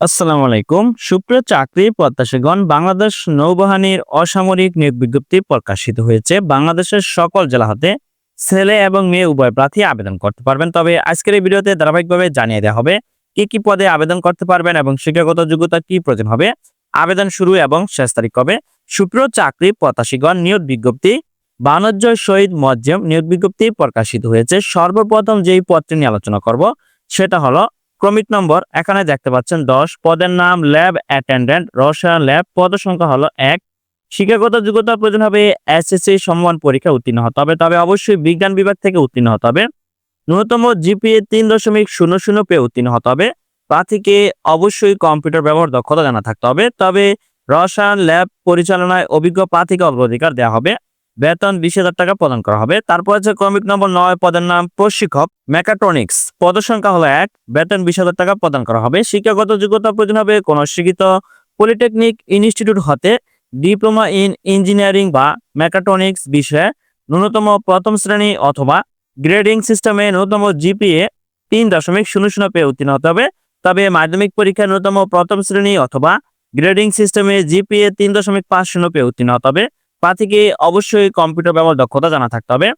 আসসালামু আলাইকুম। সুপ্রিয় চাকরি প্রত্যাশীগণ, বাংলাদেশ নৌবাহিনীর অসামরিক নিয়োগ বিজ্ঞপ্তি প্রকাশিত হয়েছে। বাংলাদেশের সকল জেলা হতে ছেলে এবং মেয়ে উভয় প্রার্থী আবেদন করতে পারবেন। তবে আজকের এই ভিডিওতে ধারাবাহিকভাবে জানিয়ে দেওয়া হবে কি কি পদে আবেদন করতে পারবেন এবং শিক্ষাগত যোগ্যতা কি প্রয়োজন হবে। আবেদন শুরু এবং শেষ তারিখ কবে? সুপ্রিয় চাকরি প্রত্যাশীগণ, নিয়োগ বিজ্ঞপ্তি বাণিজ্য শহীদ মজ্জেম নিয়োগ বিজ্ঞপ্তি প্রকাশিত হয়েছে। সর্বপ্রথম যেই পদটি নিয়ে আলোচনা করব, সেটা হলো ক্রমিক নম্বর এখানে দেখতে পাচ্ছেন দশ। পদের নাম ল্যাব অ্যাটেন্ডেন্ট। রসায়ন ল্যাব, পদ সংখ্যা হলো এক। শিক্ষাগত যোগ্যতার প্রয়োজন হবে এসএসসি সম্মান পরীক্ষা উত্তীর্ণ হতে হবে, তবে অবশ্যই বিজ্ঞান বিভাগ থেকে উত্তীর্ণ হতে হবে। ন্যূনতম জিপিএ তিন দশমিক শূন্য শূন্য পেয়ে উত্তীর্ণ হতে হবে। প্রার্থীকে অবশ্যই কম্পিউটার ব্যবহার দক্ষতা জানা থাকতে হবে, তবে রসায়ন ল্যাব পরিচালনায় অভিজ্ঞ প্রার্থীকে অগ্রাধিকার দেওয়া হবে। বেতন বিশ হাজার টাকা প্রদান করা হবে। তারপর আছে ক্রমিক নম্বর নয়, পদের নাম প্রশিক্ষক। মেকাট্রনিক্স পদ সংখ্যা হলো এক, বেতন বিশ হাজার টাকা প্রদান করা হবে। শিক্ষাগত যোগ্যতা প্রয়োজন হবে কোন শিক্ষিত পলিটেকনিক ইনস্টিটিউট হতে ডিপ্লোমা ইন ইঞ্জিনিয়ারিং বা মেকাট্রনিক্স বিষয়ে ন্যূনতম প্রথম শ্রেণি অথবা গ্রেডিং সিস্টেমে ন্যূনতম জিপিএ তিন দশমিক শূন্য শূন্য পেয়ে উত্তীর্ণ হতে হবে। তবে মাধ্যমিক পরীক্ষায় ন্যূনতম প্রথম শ্রেণি অথবা গ্রেডিং সিস্টেমে জিপিএ তিন দশমিক পাঁচ শূন্য পেয়ে উত্তীর্ণ হতে হবে। প্রার্থীকে অবশ্যই কম্পিউটার ব্যবহার দক্ষতা জানা থাকতে হবে।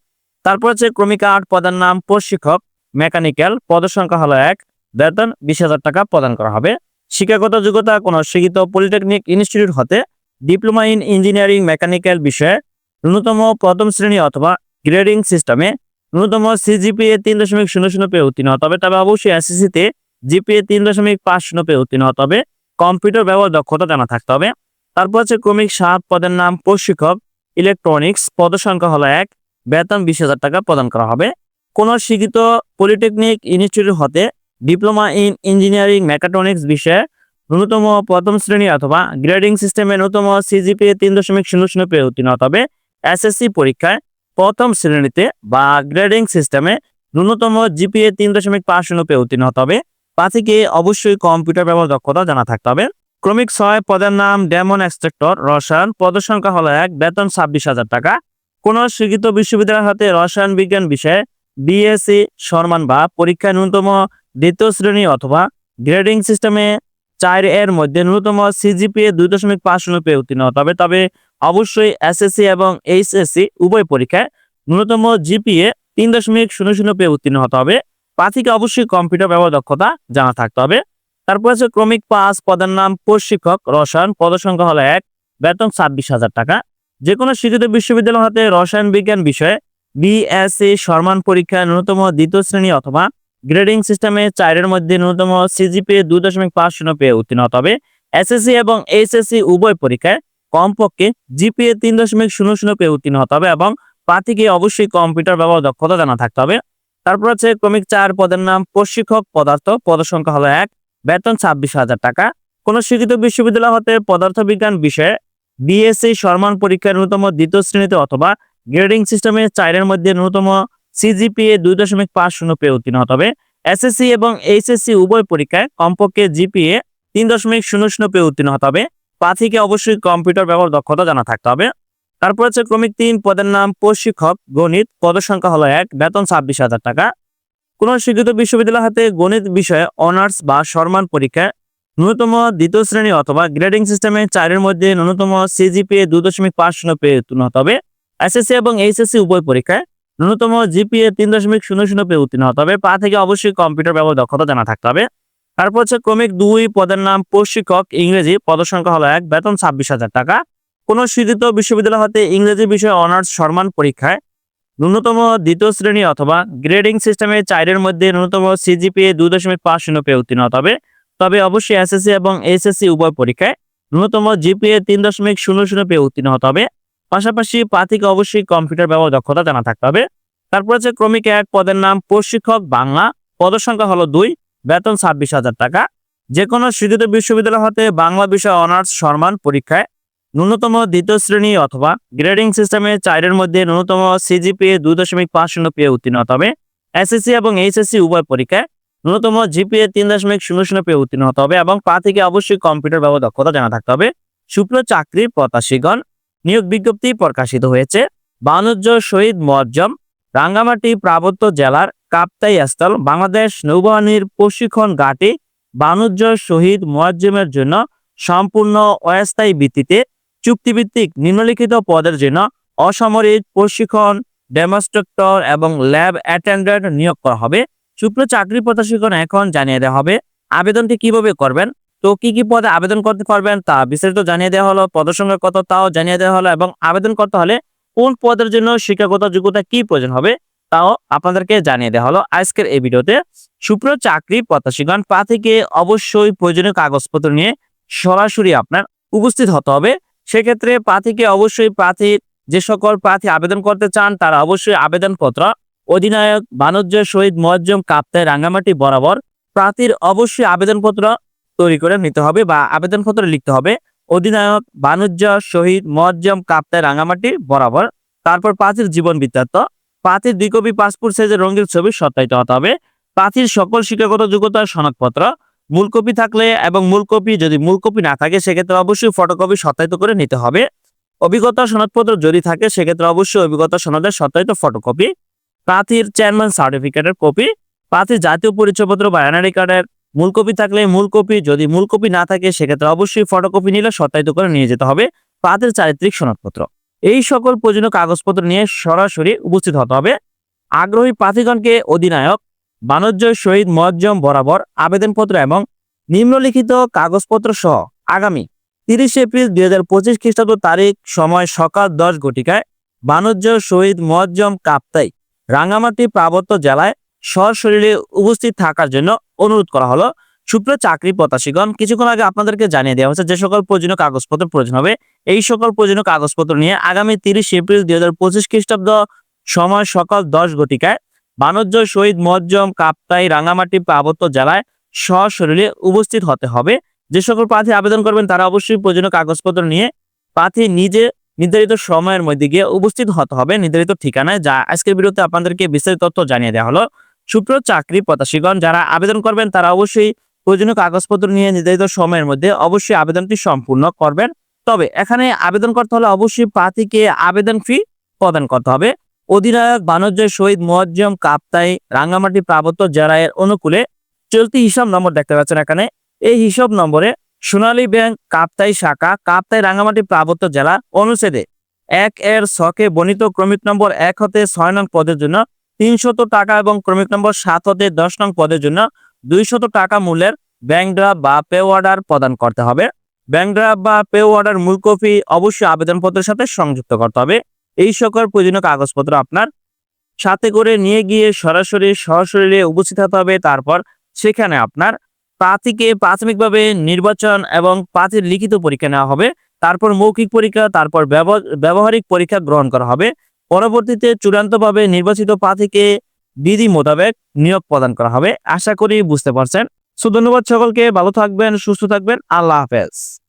তারপর হচ্ছে ক্রমিকা আট পদের নাম প্রশিক্ষক মেকানিক্যাল পদ সংখ্যা হলো এক, বেতন বিশ হাজার টাকা প্রদান করা হবে। শিক্ষাগত যোগ্যতা কোনো শিক্ষিত পলিটেকনিক ইনস্টিটিউট হতে ডিপ্লোমা ইন ইঞ্জিনিয়ারিং মেকানিক্যাল বিষয়ে ন্যূনতম প্রথম শ্রেণি অথবা গ্রেডিং সিস্টেমে ন্যূনতম সিজিপিএ তিন দশমিক শূন্য শূন্য পেয়ে উত্তীর্ণ হতে হবে। তবে অবশ্যই এসএসসিতে জিপিএ তিন দশমিক পাঁচ শূন্য পেয়ে উত্তীর্ণ হতে হবে। কম্পিউটার ব্যবহার দক্ষতা জানা থাকতে হবে। তারপর হচ্ছে ক্রমিক সাত পদের নাম প্রশিক্ষক ইলেকট্রনিক্স পদ সংখ্যা হলো এক, বেতন বিশ হাজার টাকা প্রদান করা হবে। কোন শিক্ষিত পলিটেকনিক ইনস্টিটিউট হতে ডিপ্লোমা ইন ইঞ্জিনিয়ারিং মেকাট্রনিক্স বিষয়ে ন্যূনতম প্রথম শ্রেণি অথবা গ্রেডিং সিস্টেমে ন্যূনতম সিজিপিএ তিন দশমিক শূন্য শূন্য পেয়ে উত্তীর্ণ হতে হবে। এসএসসি পরীক্ষায় প্রথম শ্রেণীতে বা গ্রেডিং সিস্টেমে ন্যূনতম জিপিএ তিন দশমিক পাঁচ শূন্য পেয়ে উত্তীর্ণ হতে হবে। প্রার্থীকে অবশ্যই কম্পিউটার ব্যবহার দক্ষতা জানা থাকতে হবে। ক্রমিক ছয় পদের নাম ডেমন এক্সট্রাক্টর, রসায়ন পদ সংখ্যা হলো এক, বেতন ছাব্বিশ হাজার টাকা। কোন স্বীকৃত বিশ্ববিদ্যালয় হাতে রসায়ন বিজ্ঞান বিষয়ে বিএসসি সম্মান বা পরীক্ষায় ন্যূনতম দ্বিতীয় শ্রেণি অথবা গ্রেডিং সিস্টেমে চার এর মধ্যে ন্যূনতম সিজিপিএ দুই দশমিক পাঁচ শূন্য পেয়ে উত্তীর্ণ হতে হবে। তবে অবশ্যই এসএসসি এবং এইচএসসি উভয় পরীক্ষায় ন্যূনতম জিপিএ তিন দশমিক শূন্য শূন্য পেয়ে উত্তীর্ণ হতে হবে। প্রার্থীকে অবশ্যই কম্পিউটার ব্যবহার দক্ষতা জানা থাকতে হবে। তারপর আছে ক্রমিক পাঁচ, পদের নাম প্রশিক্ষক, রসায়ন পদ সংখ্যা হলো এক, বেতন ছাব্বিশ হাজার টাকা। যে কোনো শিক্ষিত বিশ্ববিদ্যালয় হতে রসায়ন, বিজ্ঞান বিষয়ে বিএসসি সম্মান পরীক্ষায় ন্যূনতম দ্বিতীয় শ্রেণি অথবা গ্রেডিং সিস্টেমে চারের মধ্যে ন্যূনতম সিজিপিএ দুই দশমিক পাঁচ শূন্য পেয়ে উত্তীর্ণ হতে হবে। এসএসসি এবং এইচএসসি উভয় পরীক্ষায় কমপক্ষে জিপিএ তিন দশমিক শূন্য শূন্য পেয়ে উত্তীর্ণ হতে হবে এবং প্রার্থীকে অবশ্যই কম্পিউটার ব্যবহার দক্ষতা জানা থাকতে হবে। তারপর আছে ক্রমিক চার, পদের নাম প্রশিক্ষক, পদার্থ পদ সংখ্যা হলো এক বেতন ছাব্বিশ হাজার টাকা। কোন শিক্ষিত বিশ্ববিদ্যালয় হতে পদার্থ বিজ্ঞান বিষয়ে বিএসসি সম্মান পরীক্ষার ন্যূনতম দ্বিতীয় শ্রেণীতে অথবা গ্রেডিং সিস্টেমে চারের মধ্যে ন্যূনতম সিজিপিএ দুই দশমিক পাঁচ শূন্য পেয়ে উত্তীর্ণ হতে হবে। এসএসসি এবং এইচএসসি উভয় পরীক্ষায় কমপক্ষে জিপিএ তিন দশমিক শূন্য শূন্য পেয়ে উত্তীর্ণ হতে হবে। প্রার্থীকে অবশ্যই কম্পিউটার ব্যবহার দক্ষতা জানা থাকতে হবে। তারপর হচ্ছে ক্রমিক তিন, পদের নাম প্রশিক্ষক, গণিত পদ সংখ্যা হলো এক, বেতন ছাব্বিশ হাজার টাকা। কোন শিক্ষিত বিশ্ববিদ্যালয় হাতে গণিত বিষয়ে অনার্স বা সম্মান পরীক্ষায় ন্যূনতম দ্বিতীয় শ্রেণি অথবা গ্রেডিং সিস্টেমে চারের মধ্যে ন্যূনতম সিজিপিএ দুই দশমিক পাঁচ শূন্য পেয়ে উত্তীর্ণ হতে হবে। এসএসসি এবং এইচএসসি উভয় পরীক্ষায় ন্যূনতম জিপিএ তিন দশমিক শূন্য শূন্য পেয়ে উত্তীর্ণ হতে হবে। পা থেকে অবশ্যই কম্পিউটার ব্যবহার দক্ষতা জানা থাকতে হবে। তারপর হচ্ছে ক্রমিক দুই পদের নাম প্রশিক্ষক ইংরেজি পদ সংখ্যা হলো এক, বেতন ছাব্বিশ হাজার টাকা। কোন শিক্ষিত বিশ্ববিদ্যালয় হতে ইংরেজি বিষয়ে অনার্স সম্মান পরীক্ষায় ন্যূনতম দ্বিতীয় শ্রেণি অথবা গ্রেডিং সিস্টেমে চারের মধ্যে ন্যূনতম সিজিপিএ দুই দশমিক পাঁচ শূন্য পেয়ে উত্তীর্ণ হতে হবে। তবে অবশ্যই এসএসসি এবং এইচএসসি উভয় পরীক্ষায় ন্যূনতম জিপিএ তিন দশমিক শূন্য শূন্য পেয়ে উত্তীর্ণ হতে হবে। পাশাপাশি প্রার্থীকে অবশ্যই কম্পিউটার ব্যবহার দক্ষতা জানা থাকতে হবে। তারপর হচ্ছে ক্রমিক এক পদের নাম প্রশিক্ষক বাংলা। পদ সংখ্যা হলো দুই, বেতন ছাব্বিশ হাজার টাকা। যে কোনো শিক্ষিত বিশ্ববিদ্যালয় হতে বাংলা বিষয় অনার্স সম্মান পরীক্ষায় ন্যূনতম দ্বিতীয় শ্রেণি অথবা গ্রেডিং সিস্টেমে চারের মধ্যে ন্যূনতম সিজিপিএ দুই দশমিক পাঁচ শূন্য পেয়ে উত্তীর্ণ হতে হবে এসএসসি এবং এইচএসসি উভয় পরীক্ষায় ন্যূনতম জিপিএ তিন দশমিক শূন্য শূন্য পেয়ে উত্তীর্ণ হতে হবে এবং পা থেকে অবশ্যই কম্পিউটার ব্যবহার দক্ষতা জানা থাকতে হবে। সুপ্রিয় চাকরির প্রত্যাশীগণ, নিয়োগ বিজ্ঞপ্তি প্রকাশিত হয়েছে। বাণিজ্য শহীদ মজ্জম রাঙ্গামাটি পার্বত্য জেলার কাপ্তাই স্থল, বাংলাদেশ নৌবাহিনীর প্রশিক্ষণ ঘাটি, বাণিজ্য শহীদ মোয়াজ্জেমের জন্য সম্পূর্ণ অস্থায়ী ভিত্তিতে চুক্তিভিত্তিক নিম্নলিখিত পদের জন্য অসামরিক প্রশিক্ষণ, ডেমনস্ট্রাক্টর এবং ল্যাব অ্যাটেন্ডেন্ট নিয়োগ করা হবে। সুপ্রিয় চাকরি প্রত্যাশীগণ এখন জানিয়ে দেওয়া হবে, আবেদনটি কীভাবে করবেন, তো কি কি পদে আবেদন করতে পারবেন তা বিস্তারিত জানিয়ে দেওয়া হলো পদের সঙ্গে কত তাও জানিয়ে দেওয়া হলো এবং আবেদন করতে হলে কোন পদের জন্য শিক্ষাগত যোগ্যতা কি প্রয়োজন হবে তাও আপনাদেরকে জানিয়ে দেওয়া হলো আজকের এই ভিডিওতে। সুপ্রিয় চাকরি প্রত্যাশীগণ প্রার্থীকে অবশ্যই প্রয়োজনীয় কাগজপত্র নিয়ে সরাসরি আপনার উপস্থিত হতে হবে। সেক্ষেত্রে প্রার্থীকে অবশ্যই প্রার্থীর যে সকল প্রার্থী আবেদন করতে চান, তারা অবশ্যই আবেদনপত্র, অধিনায়ক বাণিজ্য শহীদ মোয়াজ্জম কাপ্তায় রাঙ্গামাটি বরাবর প্রার্থীর অবশ্যই আবেদনপত্র তৈরি করে নিতে হবে বা আবেদনপত্র লিখতে হবে। অধিনায়ক বাণিজ্য শহীদ মোয়াজ্জম কাপ্তায় রাঙ্গামাটি বরাবর। তারপর প্রার্থীর জীবন বৃত্তান্ত। প্রার্থীর দুই কপি পাসপোর্ট সাইজের রঙিন ছবি সত্যায়িত হতে হবে। প্রার্থীর সকল শিক্ষাগত যোগ্যতার সনদপত্র মূল কপি থাকলে এবং মূল কপি যদি মূল কপি না থাকে, সেক্ষেত্রে অবশ্যই ফটোকপি সত্যায়িত করে নিতে হবে। অভিজ্ঞতা সনদপত্র যদি থাকে, সেক্ষেত্রে অবশ্যই অভিজ্ঞতা সনদের সত্যায়িত ফটোকপি প্রার্থীর চেয়ারম্যান সার্টিফিকেটের কপি প্রার্থীর জাতীয় পরিচয়পত্র বা এনআরই কার্ডের মূল কপি থাকলে মূল কপি যদি মূল কপি না থাকে, সেক্ষেত্রে অবশ্যই ফটোকপি নিলে সত্যায়িত করে নিয়ে যেতে হবে প্রার্থীর চারিত্রিক সনদপত্র। এই সকল প্রয়োজনীয় কাগজপত্র নিয়ে সরাসরি উপস্থিত হতে হবে। আগ্রহী প্রার্থীগণকে অধিনায়ক বাণিজ্য শহীদ মোয়াজ্জম বরাবর আবেদনপত্র এবং নিম্নলিখিত কাগজপত্র সহ আগামী তিরিশ এপ্রিল দুই হাজার পঁচিশ খ্রিস্টাব্দ তারিখ সময় সকাল দশ ঘটিকায় বাণিজ্য শহীদ মোয়াজ্জম কাপ্তাই, রাঙ্গামাটি পার্বত্য জেলায় সশরীরে উপস্থিত থাকার জন্য অনুরোধ করা হলো। সুপ্রিয় চাকরি প্রত্যাশীগণ, কিছুক্ষণ আগে আপনাদেরকে জানিয়ে দেওয়া হচ্ছে যে সকল প্রয়োজনীয় কাগজপত্র প্রয়োজন হবে। এই সকল প্রয়োজনীয় কাগজপত্র নিয়ে আগামী তিরিশ এপ্রিল দুই হাজার পঁচিশ খ্রিস্টাব্দ সময় সকাল দশ ঘটিকায় বাণিজ্য শহীদ মজ্জম কাপ্তাই রাঙ্গামাটি পার্বত্য জেলায় সশরীরে উপস্থিত হতে হবে। যে সকল প্রার্থী আবেদন করবেন, তারা অবশ্যই প্রয়োজনীয় কাগজপত্র নিয়ে প্রার্থী নিজে নির্ধারিত সময়ের মধ্যে গিয়ে উপস্থিত হতে হবে। নির্ধারিত ঠিকানায় যা আজকের ভিডিওতে আপনাদেরকে বিস্তারিত তথ্য জানিয়ে দেওয়া হলো। সুপ্রিয় চাকরি প্রত্যাশীগণ, যারা আবেদন করবেন, তারা অবশ্যই প্রয়োজনীয় কাগজপত্র নিয়ে নির্ধারিত সময়ের মধ্যে অবশ্যই আবেদনটি সম্পূর্ণ করবেন। তবে এখানে আবেদন করতে হলে অবশ্যই প্রার্থীকে আবেদন ফি প্রদান করতে হবে। অধিনায়ক বাণিজ্য শহীদ মোয়াজ্জম কাপ্তাই রাঙ্গামাটি পার্বত্য জেলায়ের অনুকূলে চলতি হিসাব নম্বর দেখতে পাচ্ছেন এখানে। এই হিসাব নম্বরে সোনালী ব্যাংক কাপ্তাই শাখা, কাপ্তাই রাঙ্গামাটি পার্বত্য জেলা অনুচ্ছেদে এক এর ছকে বর্ণিত ক্রমিক নম্বর এক হতে ছয় নং পদের জন্য তিনশত টাকা এবং ক্রমিক নম্বর সাত হতে দশ নং পদের জন্য দুইশত টাকা মূল্যের ব্যাংক ড্রাফট বা পে অর্ডার প্রদান করতে হবে। ব্যাংক ড্রাফট বা পে অর্ডার মূল কপি অবশ্যই আবেদনপত্রের সাথে সংযুক্ত করতে হবে। এই সকল প্রয়োজনীয় কাগজপত্র আপনার সাথে করে নিয়ে গিয়ে সরাসরি সরাসরি উপস্থিত হতে হবে। তারপর সেখানে আপনার প্রার্থীকে প্রাথমিকভাবে নির্বাচন এবং প্রার্থীর লিখিত পরীক্ষা নেওয়া হবে। তারপর মৌখিক পরীক্ষা, তারপর ব্যবহারিক পরীক্ষা গ্রহণ করা হবে। পরবর্তীতে চূড়ান্তভাবে নির্বাচিত প্রার্থীকে বিধি মোতাবেক নিয়োগ প্রদান করা হবে। আশা করি বুঝতে পারছেন। সো ধন্যবাদ সকলকে, ভালো থাকবেন, সুস্থ থাকবেন। আল্লাহ হাফেজ।